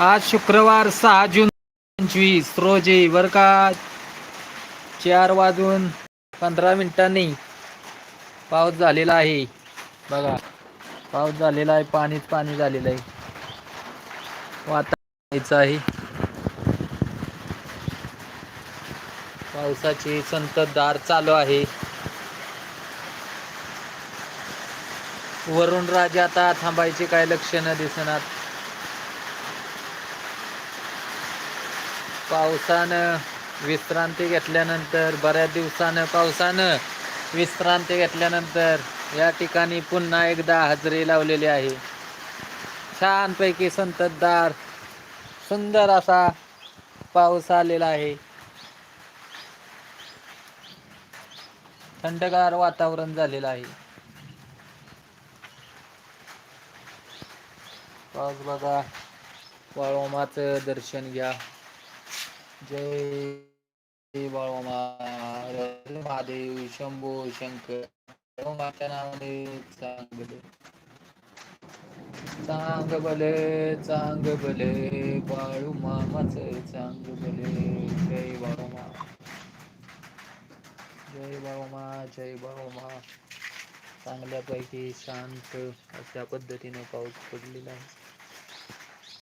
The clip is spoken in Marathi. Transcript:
आज शुक्रवार सहा जून पंचवीस रोजी बरं का चार वाजून पंधरा मिनिटांनी पाऊस झालेला आहे. बघा पाऊस झालेला आहे पाणीच पाणी झालेलं आहे. वातावरणाचं आहे. पावसाची संततधार चालू आहे. वरुण राजे आता थांबायचे काय लक्षणं दिसणार पावसानं विश्रांती घेतल्यानंतर बऱ्याच दिवसानं पावसानं विश्रांती घेतल्यानंतर या ठिकाणी पुन्हा एकदा हजेरी लावलेली आहे. छानपैकी संततधार सुंदर असा पाऊस आलेला आहे. थंडगार वातावरण झालेलं आहे. पाऊस बघा वाळोमाचं दर्शन घ्या. जय बाळोमा महादेव शंभो शंकर बाळोमाच्या नावाने चांगले चांग भले चांग भले बाळू मामाच चांग भले जय बाळोमा जय बाळोमा जय बाळोमा चांगल्यापैकी शांत अशा पद्धतीने पाऊस पडलेला आहे.